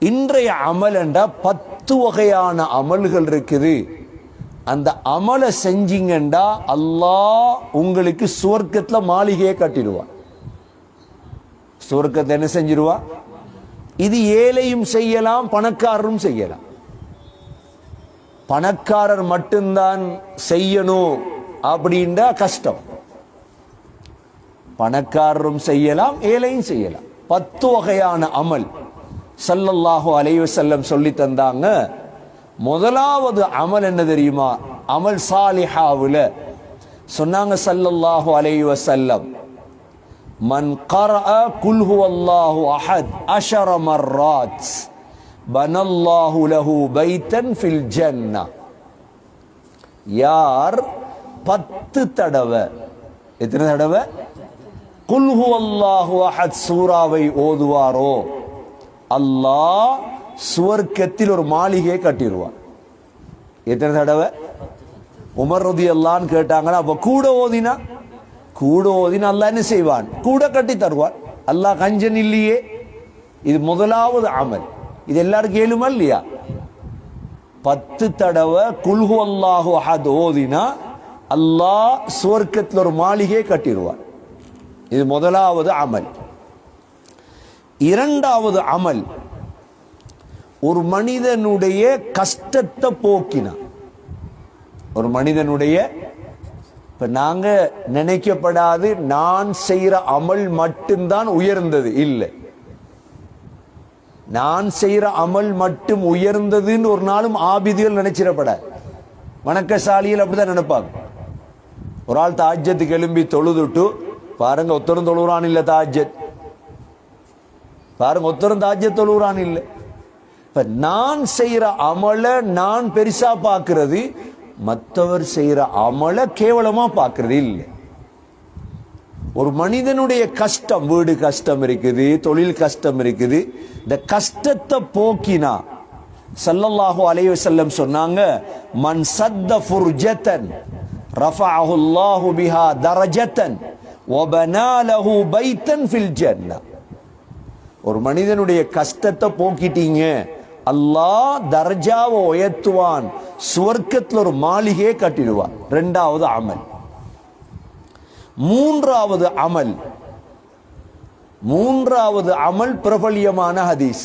இன்றைய அமல் என்றால் பத்து வகையான அமல்கள் இருக்குது. அந்த அமலை செஞ்சீங்கண்டா அல்லாஹ் உங்களுக்கு சுவர்க்கத்தில் மாளிகையை கட்டிடுவான் சுவர்க்கத்தை என்ன செஞ்சிருவா? இது ஏழையும் செய்யலாம் பணக்காரரும் செய்யலாம். பணக்காரர் மட்டும்தான் செய்யணும் அப்படின்றா கஷ்டம். பணக்காரரும் செய்யலாம் ஏழையும் செய்யலாம். பத்து வகையான அமல். சல்லல்லாஹோ அலைய செல்லம் சொல்லி தந்தாங்க. முதலாவது அமல் என்ன தெரியுமா? அமல் சாலிஹாவில். சொன்னாங்க சல்லல்லாஹு அலைய வசல்லம் மன் கர குல்ஹு அல்லாஹு அஹத் அஷர மர்ராத் பனல்லாஹு லஹு பைத்தன் ஃபில் ஜன்னா. யார்? பத்து தடவை. எத்தனை தடவை? குல்ஹு அல்லாஹு அஹத் சூராவை ஓதுவாரோ? அல்லாஹ் சுவர்க்கத்தில் ஒரு மாளிகையை கட்டிடுவான். எத்தனை தடவை? உமர் ரதி அல்லான்னு கேட்டாங்கன்னா அப்ப கூட ஓதினா? கூட ஓதினா அல்லா என்ன செய்வான்? கூட கட்டி தருவான். அல்லாஹ் கஞ்சன் இல்லையே. இது முதலாவது அமல். இது எல்லாருக்கும் ஏழுமா இல்லையா? பத்து தடவை குல்ஹு அல்லாஹு அஹத் ஓதினா அல்லாஹ் சுவர்க்கத்தில் ஒரு மாளிகையை கட்டிடுவான். இது முதலாவது அமல். இரண்டாவது அமல் ஒரு மனிதனுடைய கஷ்டத்தை போக்கினான். ஒரு மனிதனுடைய இப்ப நாங்க நினைக்கப்படாது நான் செய்யற அமல் மட்டும்தான் உயர்ந்தது இல்லை. நான் செய்யற அமல் மட்டும் உயர்ந்ததுன்னு ஒரு நாளும் ஆபிதிகள் நினைச்சிடப்பட வணக்கசாலியில் அப்படிதான் நினைப்பாங்க. ஒரு ஆள் தாஜ்யத்துக்கு எழும்பி தொழுதுட்டு பாருங்க ஒத்தரும் தொழுகிறான் இல்ல தாஜ்யத் பாருங்க ஒத்தரும் தாஜ்யத் தொழுகிறான் இல்லை. இப்ப நான் செய்யற அமலை நான் பெருசா பார்க்கிறது மற்றவர் செய்யற அமலை கேவலமா பார்க்கறது இல்லை. ஒரு மனிதனுடைய கஷ்டம் வீடு கஷ்டம் இருக்குது தொழில் கஷ்டம் இருக்குது. இந்த கஷ்டத்தை போக்கினா சல்லல்லாஹு அலைய செல்லம் சொன்னாங்க மன் சத்த ஃபுர்ஜத்தன் ரஃபஅஹுல்லாஹு பிஹா தரஜத்தன் வபனாலஹு பைத்தன் ஃபில் ஜன்னah ஒரு மனிதனுடைய கஷ்டத்தை போக்கிட்டீங்க. அல்லாஹ் தர்ஜாவை உயர்த்துவான். சுவர்க்கத்தில் ஒரு மாளிகையை கட்டிடுவான். ரெண்டாவது அமல். மூன்றாவது அமல். மூன்றாவது அமல் பிரபல்யமான ஹதீஸ்.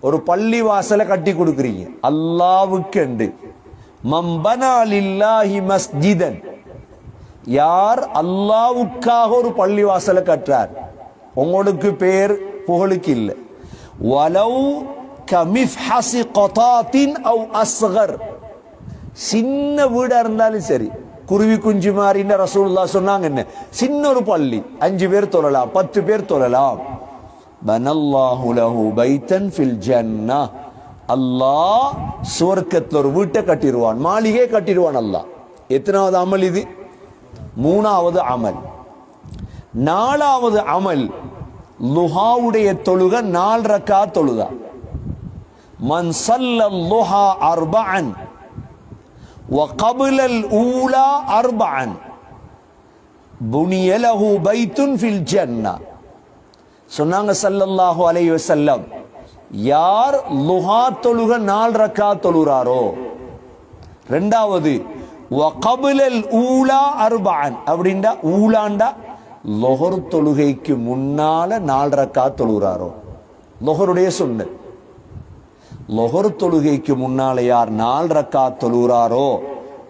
ஒரு பள்ளி வாசலை கட்டி கொடுக்குறீங்க. அல்லாவுக்கெண்டு மம்பனாலில்லாஹி மஸ்ஜிதன். யார் அல்லாவுக்காக ஒரு பள்ளி வாசலை கட்டுறார்? உங்களுக்கு பேர் புகழுக்கு இல்லை. வலவ் கமிஃப்ஹசி கொத்தாத்தின் அவ் அஸ்கர். சின்ன வீடா இருந்தாலும் சரி குருவி குஞ்சு மாதிரின்னு ரசூல்லா சொன்னாங்க என்ன? சின்ன ஒரு பள்ளி அஞ்சு பேர் தொழலாம் பத்து பேர் தொழலாம். பனல்லாஹு லஹு பைத்தன் ஃபில் ஜன்னா அல்லாஹ் சுவர்க்கத்தில் ஒரு வீட்டை கட்டிடுவான் மாளிகை கட்டிடுவான் அல்லாஹ். எத்தனாவது அமல் இது? மூணாவது அமல். நாலாவது அமல் லுஹாவுடைய தொழுக நால் ரக்கா தொழுதா மன் சல்ல லுஹா அர்பஅன் وقبل الأولى أربعا بني له بيت في الجنة சொன்னாங்க ஸல்லல்லாஹு அலைஹி வஸல்லம் யார் லுஹா தொழுக நால் ரக்கா தொழுறாரோ ரெண்டாவது வகபுலல் ஊலா அர்பஅன் அப்படின்டா ஊலாண்டா லொஹர் தொழுகைக்கு முன்னால நாலு ரக்கா தொழுகிறாரோ? லொஹருடைய சுன்னத் லொஹர் தொழுகைக்கு முன்னால யார் நாலு ரக்கா தொழுகிறாரோ?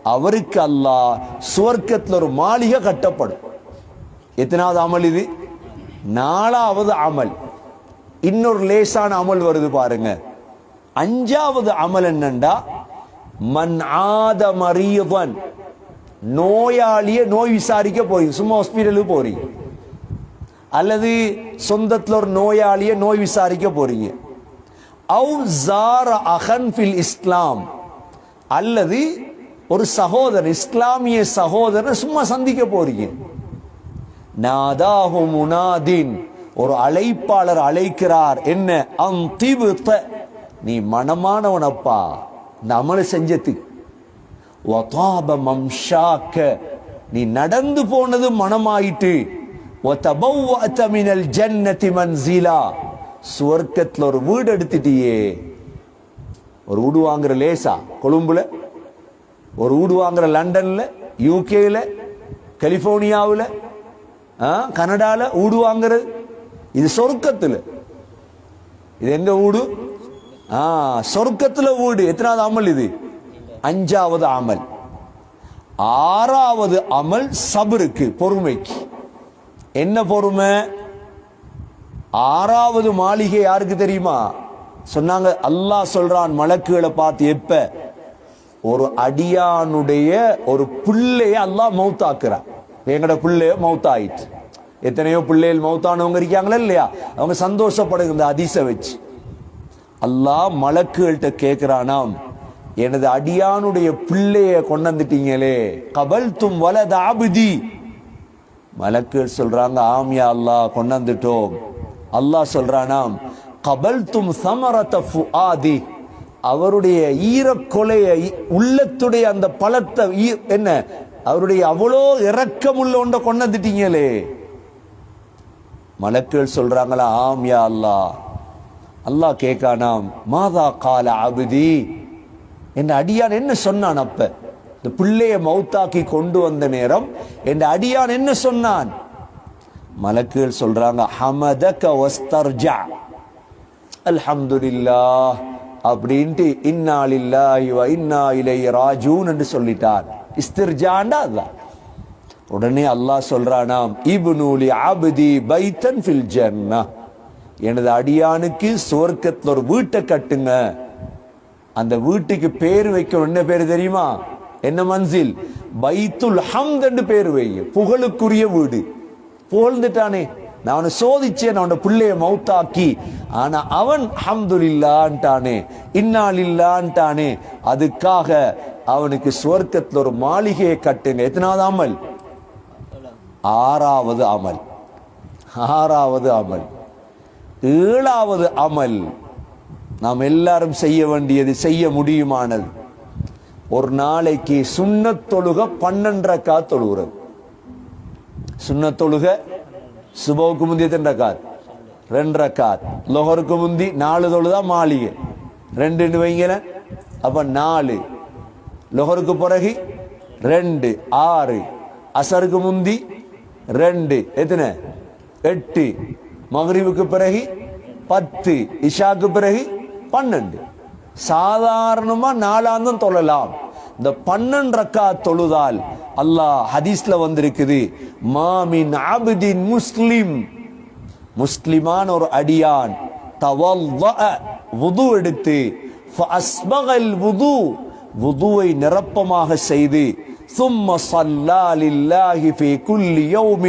அவருக்கு அல்லாஹ் சுவர்க்கத்தில் ஒரு மாளிகை கட்டப்படும். எத்தனாவது அமல் இது? நாலாவது அமல். இன்னொரு லேசான அமல் வருது பாருங்க. அஞ்சாவது அமல் என்னண்டா? மன் ஆத மரியவன் நோயாளியை நோய் விசாரிக்க போறீங்க. சும்மா ஹாஸ்பிட்டலுக்கு போறீங்க. அல்லது சொந்தத்தில் ஒரு நோயாளியை நோய் விசாரிக்க போறீங்க. அவு இஸ்லாம். அல்லது ஒரு சகோதரர் இஸ்லாமிய சகோதரர் சும்மா சந்திக்க போறீங்க. நாதாஹு முனாதின். ஒரு அழைப்பாளர் அழைக்கிறார். என்ன? அம் திபுத்த. நீ மனமானவனப்பா. இந்த அமல செஞ்சதுக்கு. வதாப மம்ஷாக்க. நீ நடந்து போனது மனமாயிட்டு. ஒத்தபௌவாத்த மினல் ஜன்னதி மன்சிலா. சுவர்க்கத்தில் ஒரு வீடு எடுத்துட்டியே. ஒரு வீடு வாங்குற லேசா கொழும்புல. ஒரு வீடு வாங்குற லண்டன்ல யூகேல கலிபோர்னியாவில் கனடாவில் வீடு வாங்குறது. இது சொர்க்கத்தில். இது எங்க வீடு ஆ சொர்க்கத்தில் வீடு எத்தனாவது அமல் இது? அஞ்சாவது அமல். ஆறாவது அமல் சபருக்கு பொறுமைக்கு. என்ன பொறுமை? ஆறாவது மாளிகை யாருக்கு தெரியுமா? சொன்னாங்க அல்லாஹ் சொல்றான் மலக்குகளை பார்த்து எப்ப? ஒரு அடியானுடைய ஒரு பிள்ளைய அல்லாஹ் மௌத்தாக்குறான் எங்கட பிள்ளைய மௌத்தாயிட்டு எத்தனையோ பிள்ளைகள் மௌத்தானவங்க இருக்காங்களா இல்லையா? அவங்க சந்தோஷப்படுங்க இந்த அதிச வச்சு. அல்லாஹ் மலக்குகள்கிட்ட கேட்கிறானாம் எனது அடியானுடைய பிள்ளைய கொண்டாந்துட்டீங்களே கபல் தும் வலது ஆபுதி மலக்குகள் சொல்றாங்க ஆமியா அல்லாஹ் கொண்டாந்துட்டோம் அல்லாஹ் சொல்றானாம் கபல் தும் சமரத ஃபுஆதி. அவருடைய ஈரக்கொலைய உள்ளத்துடைய அந்த பழத்தை ஈ- என்ன? அவருடைய அவ்வளோ இரக்கமுள்ள ஒன்றை கொண்டாந்துட்டீங்களே மலக்குகள் சொல்றாங்களா ஆம் யா அல்லாஹ். அல்லாஹ் கேட்கானாம் மாதா கால அபுதி. என் அடியான் என்ன சொன்னான் அப்ப? இந்த பிள்ளைய மௌத்தாக்கி கொண்டு வந்த நேரம் என் அடியான் என்ன சொன்னான்? மலக்குகள் சொல்றாங்க ஹமதக வஸ்தர்ஜா அல்ஹம்துலில்லா அப்படின்ட்டு இன்னா லில்லாஹி வ இன்னா இலைஹி ராஜூன் என்று சொல்லிட்டார். இஸ்திர்ஜாண்டா அதான் உடனே அல்லாஹ் சொல்றானாம் இபுனூலி ஆபதி பைத்தன் ஃபில் ஜன்னா எனது அடியானுக்கு சுவர்க்கத்தில் ஒரு வீட்டை கட்டுங்க. அந்த வீட்டுக்கு பேர் வைக்கணும். என்ன பேர் தெரியுமா? என்ன மன்சில்? பைத்துல் ஹம்த் என்று பேர் வைங்க புகழுக்குரிய வீடு. புகழ்ந்துட்டானே. நான் அவனை சோதிச்சேன் அவனோட பிள்ளைய மௌத்தாக்கி ஆனா அவன் ஹம்துலில்லான்ட்டானே. இன்னாலில்லான்ட்டானே. அதுக்காக அவனுக்கு சுவர்க்கத்தில் ஒரு மாளிகையை கட்டுங்க. எத்தனாவது அமல்? ஆறாவது அமல். ஆறாவது அமல். ஏழாவது அமல். நாம் எல்லாரும் செய்ய வேண்டியது செய்ய முடியுமானது. ஒரு நாளைக்கு சுண்ண தொழுக பன்னெண்டரைக்கா தொழுகிறது. சுண்ண தொழுக சுபவுக்கு முந்தி எத்தனை ரக்காத்? ரெண்டரை ரக்காத். லொஹருக்கு முந்தி நாலு தொழுதா மாளிகை? ரெண்டுன்னு வைங்களேன் அப்ப நாலு. லொஹருக்கு பிறகு ரெண்டு ஆறு. அசருக்கு முந்தி ரெண்டு. எத்தனை? எட்டு. மகரிவுக்கு பிறகு பத்து. இஷாக்கு பிறகு பன்னெண்டு சாதாரணமா நாலாந்தம் தொழலாம் இந்த பன்னெண்டு ரக்கா தொழுதால் அல்லாஹ் ஹதீஸ்ல வந்திருக்குது மாமின் ஆபிதின் முஸ்லிம் முஸ்லிமான ஒரு அடியான் தவல்வஅ வுது எடுத்து ஃபஅஸ்பகல் வுது வுதுவை நிரப்பமாக செய்து ثم صلى لله في كل يوم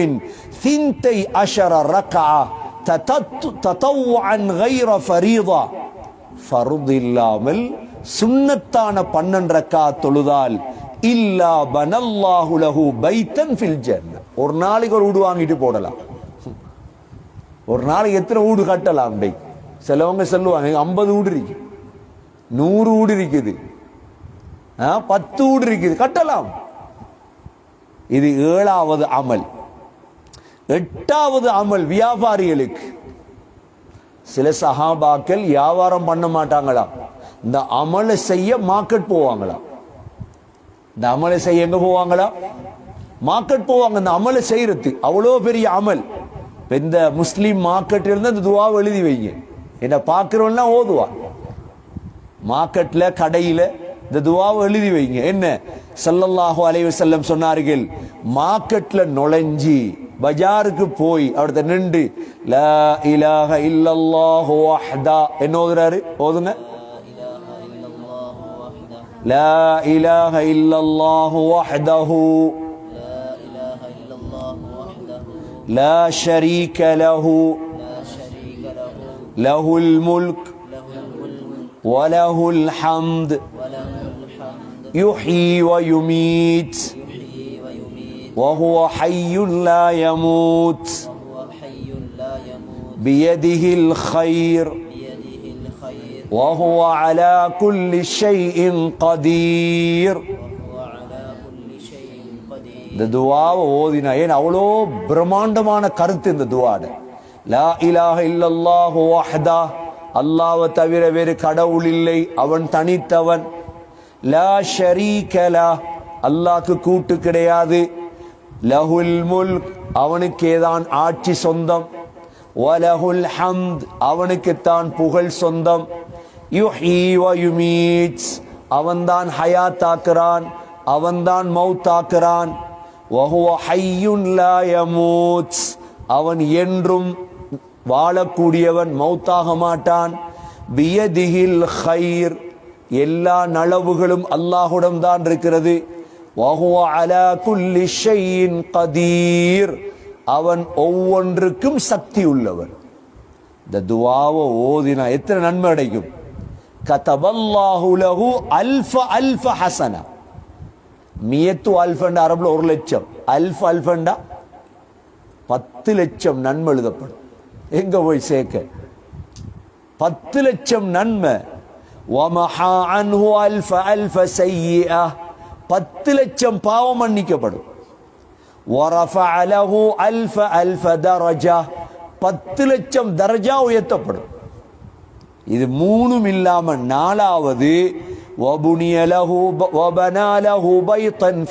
ثنتي عشر ركعة تتت- تطوعا غير فريضة ஃபருது இல்லாமல் சுண்ணத்தான பன்னெண்டு ரக்கா தொழுதால் இல்லா பனல்லாஹுலஹு பைத்தன் ஃபில் ஜன்னah ஒரு நாளைக்கு ஒரு வீடு வாங்கிட்டு போடலாம். ஒரு நாளைக்கு எத்தனை வீடு கட்டலாம் டேய்? சிலவங்க சொல்லுவாங்க ஐம்பது வீடு இருக்கு. நூறு வீடு இருக்குது. பத்து வீடு இருக்குது. கட்டலாம். இது ஏழாவது அமல். எட்டாவது அமல் வியாபாரிகளுக்கு. சில சஹாபாக்கள் வியாபாரம் பண்ண மாட்டாங்களாம். இந்த அமலை செய்ய மார்க்கெட் போவாங்களாம். இந்த அமலை செய்ய எங்க போவாங்களா மார்க்கெட் போவாங்க. இந்த அமலை செய்யறது அவ்வளோ பெரிய அமல். இந்த முஸ்லீம் மார்க்கெட் இருந்து இந்த துவாவை எழுதி வைங்க. என்ன பார்க்கிறவன்லாம் ஓதுவான் மார்க்கெட்ல கடையில இந்த துவாவை எழுதி வைங்க. என்ன? ஸல்லல்லாஹு அலைவசல்லம் சொன்னார்கள் மார்க்கெட்ல நுழைஞ்சி பஜாருக்கு போய் அவர்த்த நின்று லா இலாஹ இல்லல்லாஹு வஹ்தா என்ன ஓதுறாரு ஓதுங்க லா இலாஹ இல்லல்லாஹு வஹ்தஹு لا إله إلا الله وحده லா ஷரீக லஹு لا شريك له லஹுல் முல்க் له الملك வலஹுல் ஹம்த் وله الحمد يحيي ويميت يحيي ويميت وهو حي لا يموت وهو حي لا يموت بيده الخير بيده الخير وهو على كل شيء قدير وهو على كل شيء قدير இந்த துவாவை ஓதினா ஏன் அவ்வளோ பிரம்மாண்டமான கருத்து இந்த துவாட லா இலாஹ இல்லல்லாஹு வஹ்தா அல்லாஹ்வை தவிர வேறு கடவுள் இல்லை அவன் தனித்தவன் லா ஷரீக லா அல்லாஹ்க்கு கூட்டு கிடையாது லஹுல் முல்க் அவனுக்கேதான் ஆட்சி சொந்தம். வலஹுல் ஹம்த் அவனுக்குத்தான் புகழ் சொந்தம். யுஹீ வ யுமீட்ஸ் அவன்தான் ஹயாத்தாக்குறான் அவன்தான் மௌத்தாக்குறான் வஹுவ ஹையுன் லா அவன் என்றும் வாழக்கூடியவன் மௌத்தாக மாட்டான். வியதிகில் ஹைர் எல்லா நலவுகளும் அல்லாஹுடம் தான் இருக்கிறது. வஹுவ அலா குல்லி ஷைஇன் கதீர் அவன் ஒவ்வொன்றுக்கும் சக்தி உள்ளவன். இந்த துவாவை ஓதினா எத்தனை நன்மை அடைக்கும்? கதபல்லாஹு லஹு அல்ஃப அல்ஃப ஹசனா. மியத்து அல்ஃபண்டா அரபுல ஒரு லட்சம். அல்ஃப் அல்ஃபண்டா பத்து லட்சம் நன்மை எழுதப்படும். எங்க போய் சேர்க்க? பத்து லட்சம் நன்மை. வமஹா அன்ஹு அல்ஃப அல்ஃப சய்யிஅ பத்து லட்சம் பாவம் மன்னிக்கப்படும். அல்ஃப அல்ஃப தரஜா பத்து லட்சம் தரஜா உயர்த்தப்படும். இது மூணும் இல்லாம நாலாவது. வபுனியலஹு வபனாலஹு பைத்தன்